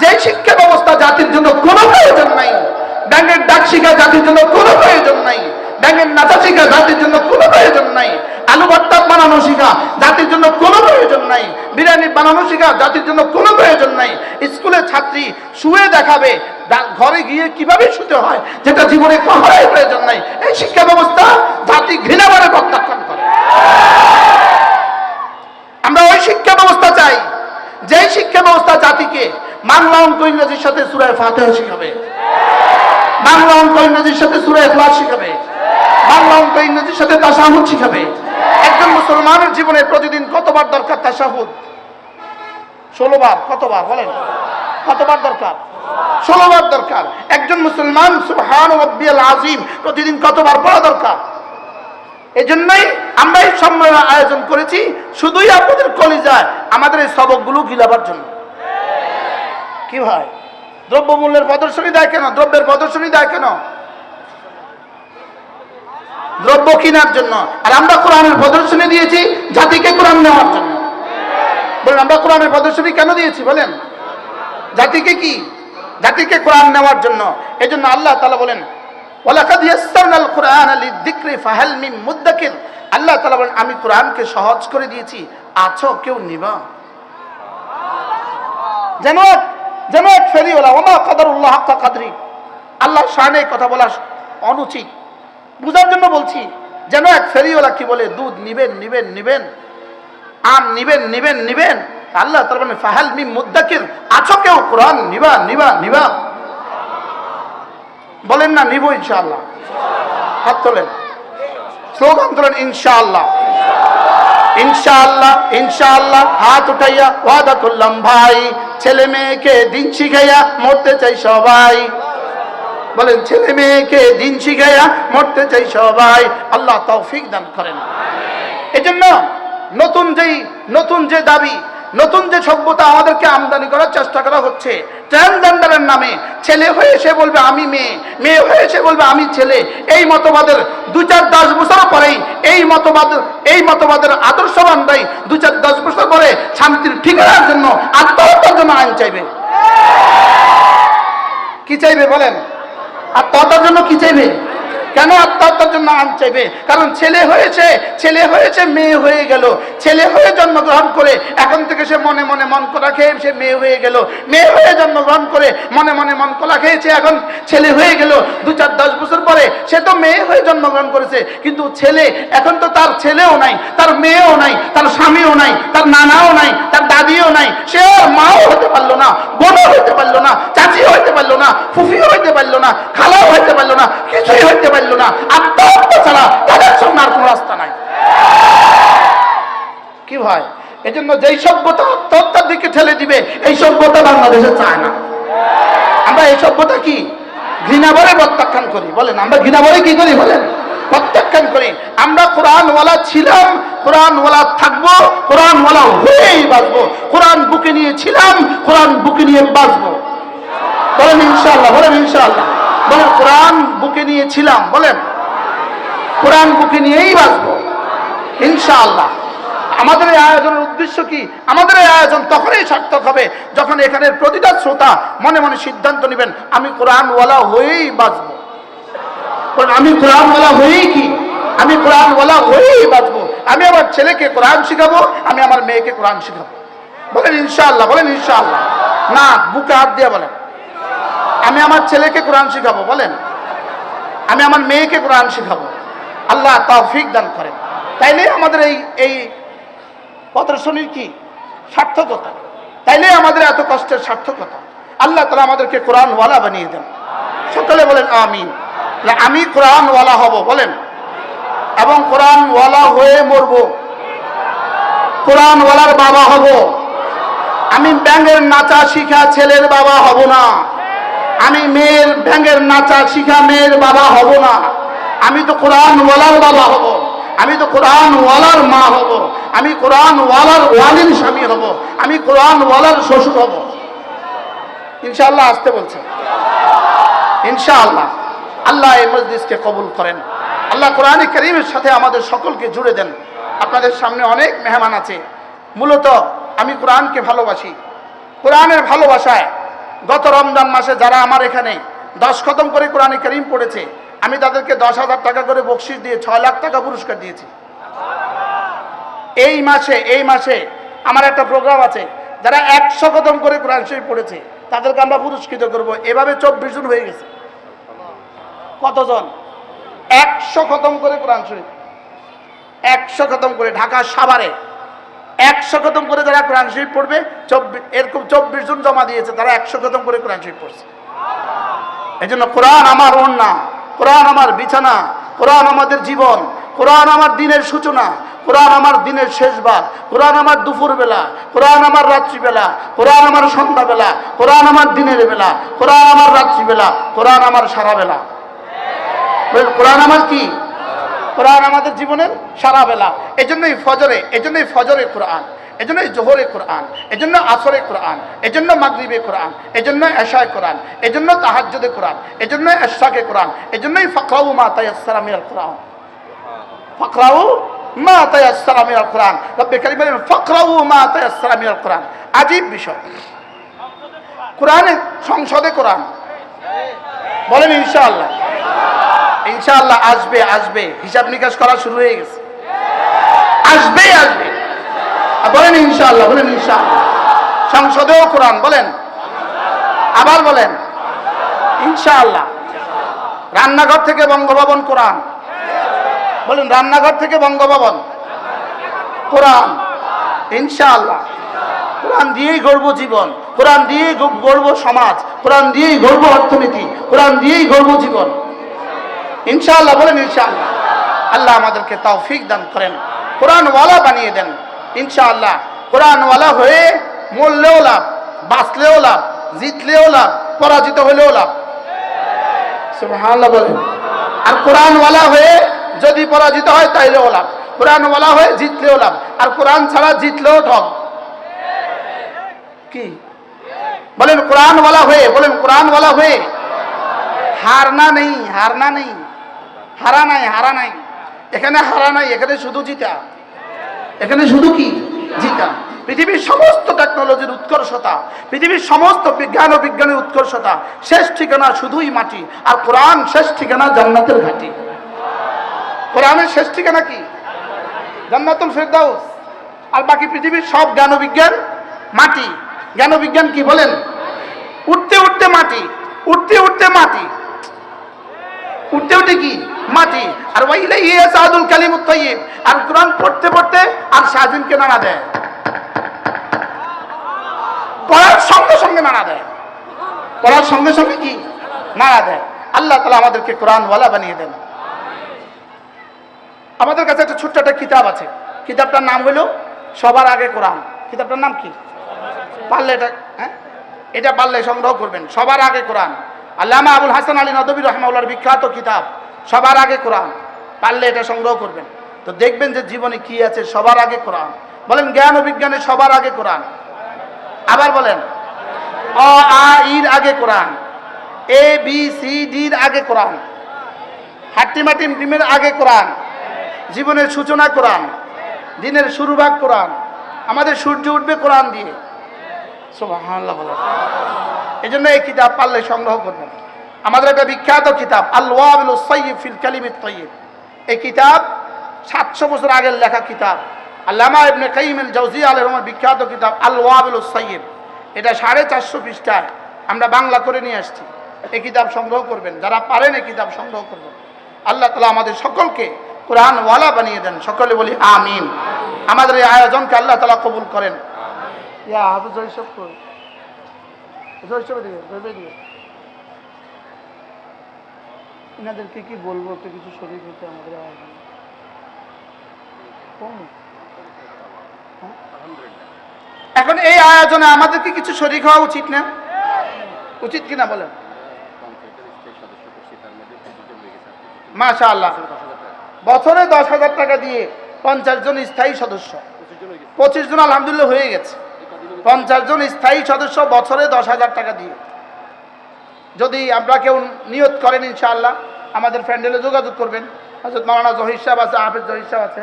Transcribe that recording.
যে শিক্ষা ব্যবস্থা জাতির জন্য কোনো প্রয়োজন নাই। ব্যাংকের ডাক শিক্ষা জাতির জন্য কোনো প্রয়োজন নাই। ব্যাংকের নাচা শিক্ষা জাতির জন্য কোনো প্রয়োজন নাই। আলু ভর্তা বানানো শিখা জাতির জন্য কোনো প্রয়োজন নাই। বিরিয়ানি বানানো শিখা জাতির জন্য কোনো প্রয়োজন নাই। স্কুলের ছাত্রী শুয়ে দেখাবে ঘরে গিয়ে কীভাবে শুতে হয়, যেটা জীবনে কখনোই প্রয়োজন নাই। এই শিক্ষা ব্যবস্থা জাতি ঘৃণা প্রত্যাখ্যান করে। আমরা ওই শিক্ষা ব্যবস্থা চাই। যেই শিক্ষা ব্যবস্থা জাতিকে বাংলা অঙ্ক ইংরেজির সাথে সুরায় ফাতেহা শিখাবে। বাংলা অঙ্ক ইংরেজির সাথে সুরায় ক্লাস শিখাবে। বাংলা অঙ্ক ইংরেজির সাথে তাসাহুদ শিখাবে। একজন মুসলমানের জীবনে প্রতিদিন কতবার দরকার তাসাহুদ ষোলোবার কতবার বলেন? কতবার দরকার? ষোলোবার দরকার। একজন মুসলমান সুবহান রব্বিয়াল আজিম প্রতিদিন কতবার পড়া দরকার? এজন্যই আমরা এই সম্মেলন আয়োজন করেছি। শুধুই আপনাদের কলিজায় আমাদের এই সবকগুলো গিলাবার জন্য। কি ভাই? দ্রব্যমূল্যের প্রদর্শনী দেয় কেন? দ্রব্যের প্রদর্শনী দেয় কেন? দ্রব্য কেনার জন্য। আর আমরা কোরআনের প্রদর্শনী দিয়েছি জাতিকে কোরআন নেওয়ার জন্য। বলেন, আমরা কোরআনের প্রদর্শনী কেন দিয়েছি? বলেন। জাতিকে কি? জাতিকে কোরআন নেওয়ার জন্য। এই জন্য আল্লাহ তালা বলেন আল্লাহ বলেন, আমি কোরআনকে সহজ করে দিয়েছি। আছো, কেউ নিবা? যেন এক ফেরিওয়ালা, ওমা কাদারুল্লাহ হাক্কা কাদরি। আল্লাহ শানে কথা বলা অনুচিত। বুঝার জন্য বলছি যেন এক ফেরিওয়ালা কি বলে? দুধ নিবেন নিবেন নিবেন, আম নিবেন নিবেন নিবেন। আল্লাহ তার মানে ফাহাল মিম মুদ্দাকির, আছো কেউ? কোরআন নিবা নিবা নিবা। বলেন না, নিব ইনশাআল্লাহ। হাত তোলেন। স্লোগান তোলেন, ইনশাআল্লাহ। ইনশাআল্লাহ ইনশাআল্লাহ, হাত উঠাইয়া ওয়াদা করলাম ভাই ছেলে মেয়েকে দিন শিখাইয়া মরতে চাই সবাই। বলেন, ছেলে মেয়েকে দিন শিখাইয়া মরতে চাই সবাই। আল্লাহ তৌফিক দান করেন। এজন্য নতুন যেই, নতুন যে দাবি, নতুন যে সভ্যতা আমাদেরকে আমদানি করার চেষ্টা করা হচ্ছে, ট্রান্সজেন্ডারের নামে ছেলে হয়ে সে বলবে, আমি মেয়ে। মেয়ে হয়ে সে বলবে, আমি ছেলে। এই মতবাদের দু চার দশ বছর পরেই, এই মতবাদ, এই মতবাদের আদর্শবানরাই দু চার দশ বছর পরে শান্তির ঠিকানার জন্য আত্মহত্যার জন্য আইন চাইবে কি চাইবে বলেন? আর আত্মহত্যার জন্য কি চাইবে? কেন আত্মহত্যার জন্য আইন চাইবে? কারণ ছেলে হয়েছে ছেলে হয়েছে, মেয়ে হয়ে গেল। ছেলে হয়ে জন্মগ্রহণ করে এখন থেকে সে মনে মনে মন করা খেয়ে সে মেয়ে হয়ে গেল। মেয়ে হয়ে জন্মগ্রহণ করে মনে মনে মন কলা খেয়েছে এখন ছেলে হয়ে গেল। দু চার দশ বছর পরে সে তো মেয়ে হয়ে জন্মগ্রহণ করেছে। কিন্তু ছেলে, এখন তো তার ছেলেও নাই, তার মেয়েও নাই, তার স্বামীও নাই, তার নানাও নাই, তার দাদিও নাই। সে মাও হতে পারল না, বোনও হতে পারল না, চাচিও হতে পারল না, ফুফিও হইতে পারল না, খালাও হইতে পারল না, কিছুই হইতে পারল না। আত্মহত্যা ছাড়া তাদের সামনে আর কোনো রাস্তা নাই। কি ভাই? এজন্য যেই সভ্যতা আত্মহত্যার দিকে ঠেলে দিবে, এই সভ্যতা বাংলাদেশে চায় না। আমরা এই সভ্যতা কি? ঘৃণা বলে প্রত্যাখ্যান করি। বলেন, আমরা ঘৃণা বলে কি করি? বলেন, প্রত্যাখ্যান করি। আমরা কোরআনওয়ালা ছিলাম, কোরআনওয়ালা থাকব, কোরআনওয়ালা হয়েই বাঁচবো। কোরআন বুকে নিয়ে ছিলাম, কোরআন বুকে নিয়ে বাঁচবো। বলেন ইনশাল্লাহ বলেন ইনশাআল্লাহ। বলেন কোরআন বুকে নিয়েছিলাম বলেন, কোরআন বুকে নিয়েই বাঁচবো, ইনশাআল্লাহ। আমাদের এই আয়োজনের উদ্দেশ্য কি? আমাদের এই আয়োজন তখনই সার্থক হবে যখন এখানের প্রতিটা শ্রোতা মনে মনে সিদ্ধান্ত নেবেন, আমি কোরআনওয়ালা হয়েই বাঁচবো। আমি কোরআনওয়ালা হয়েই কি? আমি কোরআনওয়ালা হয়েই বাঁচবো। আমি আমার ছেলেকে কোরআন শিখাবো, আমি আমার মেয়েকে কোরআন শিখাবো। বলেন, ইনশাআল্লাহ বলেন, ইনশাআল্লাহ। না, বুকে হাত দিয়ে বলেন। আমি আমার ছেলেকে কোরআন শিখাবো, বলেন। আমি আমার মেয়েকে কোরআন শিখাবো। আল্লাহ তৌফিক দান করেন। তাইলে আমাদের এই এই প্রদর্শনীর কি? সার্থকতা। তাইলে আমাদের এত কষ্টের সার্থকতা। আল্লাহ তালা আমাদেরকে কোরআনওয়ালা বানিয়ে দেন। সকলে বলেন, আমিন। আমি কোরআনওয়ালা হব, বলেন। এবং কোরআনওয়ালা হয়ে মরব। কোরআনওয়ালার বাবা হব। আমি ব্যাঙের নাচা শিখা ছেলের বাবা হব না। আমি মেয়ের ব্যাঙের নাচা শিখা মেয়ের বাবা হব না। আমি তো কোরআনওয়ালার বাবা হব। আমি তো কোরআনওয়ালার মা হব। আমি কোরআনওয়ালার ওয়ালির স্বামী হব। আমি কোরআনওয়ালার শ্বশুর হব। ইনশাআল্লাহ আসতে বলছে। ইনশাআল্লাহ। আল্লাহ এই মসজিদকে কবুল করেন। আল্লাহ কোরআন করিমের সাথে আমাদের সকলকে জুড়ে দেন। আপনাদের সামনে অনেক মেহমান আছে। মূলত আমি কোরআনকে ভালোবাসি। কোরআনের ভালোবাসায় গত রমজান মাসে যারা আমার এখানে দশ খতম করে কোরআনে করিম পড়েছে, আমি তাদেরকে দশ হাজার টাকা করে বকশিস দিয়ে ছয় লাখ টাকা পুরস্কার দিয়েছি। এই মাসে এই মাসে আমার একটা প্রোগ্রাম আছে, যারা একশো খতম করে কোরআন শরীফ পড়েছে, তাদেরকে আমরা পুরস্কৃত করব। এভাবে চব্বিশ জন হয়ে গেছে। কতজন? একশো খতম করে কোরআন শরীফ। একশো খতম করে ঢাকা সাভারে। একশো খতম করে যারা কোরআন শরীফ পড়বে চব্বিশ এরকম চব্বিশ জন জমা দিয়েছে তারা একশো খতম করে কোরআন শরীফ পড়ছে এই জন্য কোরআন আমার ওড়না কোরআন আমার বিছানা কোরআন আমাদের জীবন কোরআন আমার দিনের সূচনা কোরআন আমার দিনের শেষবার কোরআন আমার দুপুর বেলা কোরআন আমার রাত্রিবেলা কোরআন আমার সন্ধ্যাবেলা কোরআন আমার দিনের বেলা কোরআন আমার রাত্রিবেলা কোরআন আমার সারা বেলা কোরআন আমার কি কোরআন আমাদের জীবনের সারা বেলা। এই জন্যই ফজরে এই জন্যই ফজরে কোরআন এই জন্যই জোহরে কোরআন এই জন্য আসরে কোরআন এই জন্য মাগরিবে কোরআন এই জন্য এশায় কোরআন এই জন্য তাহাজ্জুদে কোরআন জন্য এশাকে কোরআন এই জন্যই ফকরাউ মা তায়াসসারা মিনাল কোরআন। ফকরাউ মা তায়াসসারা মিনাল কোরআন। রব্বে কারীম বলেন, ফকরাউ মা তায়াসসারা মিনাল কোরআন। আজীব বিষয়। কোরআনে সংসদে কোরআন। বলেন ইনশাআল্লাহ। ইনশাআল্লাহ আসবে আসবে। হিসাব নিকাশ করা শুরু হয়ে গেছে। আসবেই আসবে। বলেন ইনশাআল্লাহ বলেন ইনশাআল্লাহ। সংসদেও কোরআন, বলেন। আবার বলেন। ইনশাআল্লাহ। রান্নাঘর থেকে বঙ্গভবন, কোরআন। বলেন, রান্নাঘর থেকে বঙ্গভবন। কোরআন। ইনশাআল্লাহ। কোরআন দিয়েই গর্ব জীবন। কোরআন দিয়েই গর্ব সমাজ। কোরআন দিয়েই গর্ব অর্থনীতি। কোরআন দিয়েই গর্ব জীবন। ইনশাআল্লাহ বলেন, ইনশাআল্লাহ। আল্লাহ আমাদেরকে তৌফিক দান করেন। কোরআনওয়ালা বানিয়ে দেন, ইনশাআল্লাহ। কোরআনওয়ালা হয়ে মরলেও লাভ, বাঁচলেও লাভ, জিতলেও লাভ, পরাজিত হলেও লাভ। আর কোরআনওয়ালা হয়ে যদি পরাজিত হয়, তাইলেও লাভ। কোরআনওয়ালা হয়ে জিতলেও লাভ। আর কোরআন ছাড়া জিতলেও ঠক কি? বলেন, কোরআনওয়ালা হয়ে, বলেন, কোরআনওয়ালা হয়ে। হারনা নেই হারনা নেই। হারা নাই হারা নাই। এখানে হারা নাই, এখানে শুধু জিতা। এখানে শুধু কি? জিতা। পৃথিবীর সমস্ত টেকনোলজির উৎকর্ষতা, পৃথিবীর সমস্ত বিজ্ঞান ও বিজ্ঞানের উৎকর্ষতা শেষ ঠিকানা শুধুই মাটি, আর কোরআন শেষ ঠিকানা জান্নাতের ঘাটি। কোরআনের শেষ ঠিকানা কি? জান্নাতুল ফেরদাউস। আর বাকি পৃথিবীর সব জ্ঞান বিজ্ঞান মাটি। জ্ঞান বিজ্ঞান কি বলেন? উঠতে উঠতে মাটি, উঠতে উঠতে মাটি। উঠতে উঠতে কি? মাটি, আর ওয়াইলে ইয়ে সাদুল কালিমুত তাইয়িব। আর কোরআন পড়তে পড়তে আর সাজিনকে নাড়া দেয়। পড়ার সঙ্গে সঙ্গে নাড়া দেয়। পড়ার সঙ্গে সঙ্গে কি? নাড়া দেয়। আল্লাহ তালা আমাদেরকে কোরআন ওয়ালা বানিয়ে দেন। আমাদের কাছে একটা ছোট্ট একটা কিতাব আছে। কিতাবটার নাম হলো সবার আগে কোরআন। কিতাবটার নাম কি? পারলে এটা হ্যাঁ? এটা পারলে সংগ্রহ করবেন। সবার আগে কোরআন। আল্লামা আবুল হাসান আলী নদবী রহমাউল্লার বিখ্যাত কিতাব। সবার আগে কোরআন। পারলে এটা সংগ্রহ করবেন। তো দেখবেন যে জীবনে কি আছে, সবার আগে কোরআন। বলেন, জ্ঞান ও বিজ্ঞানে সবার আগে কোরআন। আবার বলেন, অ, আ, ইর আগে কোরআন। এ, বি, সি ডির আগে কোরআন। হাট্টিমাটিম ডিমের আগে কোরআন। জীবনের সূচনা কোরআন। দিনের শুরুভাগ কোরআন। আমাদের সূর্য উঠবে কোরআন দিয়ে। বলেন। এই জন্য এই কিতাব পারলে সংগ্রহ করবেন। আমাদের একটা বিখ্যাত কিতাব আল্লাহ সৈয়দ এই কিতাব সাতশো বছর আগের লেখা কিতাব। আল্লামা ইবনে কাইম আল জাউজি আল রহমান বিখ্যাত কিতাব আল সৈয়ব এটা সাড়ে চারশো পৃষ্ঠায় আমরা বাংলা করে নিয়ে আসছি। এই কিতাব সংগ্রহ করবেন, যারা পারেন এই কিতাব সংগ্রহ করবেন। আল্লাহ তালা আমাদের সকলকে কোরআন ওয়ালা বানিয়ে দেন। সকলে বলি আমিন। আমাদের এই আয়োজনকে আল্লাহ তালা কবুল করেন। ইয়া, হাফিজ জয়সব জয়সব দিকে এনাদেরকে কি বলব? একটু কিছু শরীর হতে আমাদের আয়োজন হ্যাঁ? এখন এই আয়োজনে আমাদের কি কিছু শরীর হওয়া উচিত না? উচিত কিনা বলেন? মাশা আল্লাহ বছরে দশ হাজার টাকা দিয়ে পঞ্চাশ জন স্থায়ী সদস্য। পঁচিশ জন আলহামদুলিল্লাহ হয়ে গেছে। পঞ্চাশ জন স্থায়ী সদস্য বছরে দশ হাজার টাকা দিয়ে। যদি আমরা কেউ নিয়ত করেন ইনশাআল্লাহ, আমাদের ফ্রেন্ডেলে যোগাযোগ করবেন। হজরত মালানা জহির সাহেব আছে, হাফেজ জহির সাহেব আছে।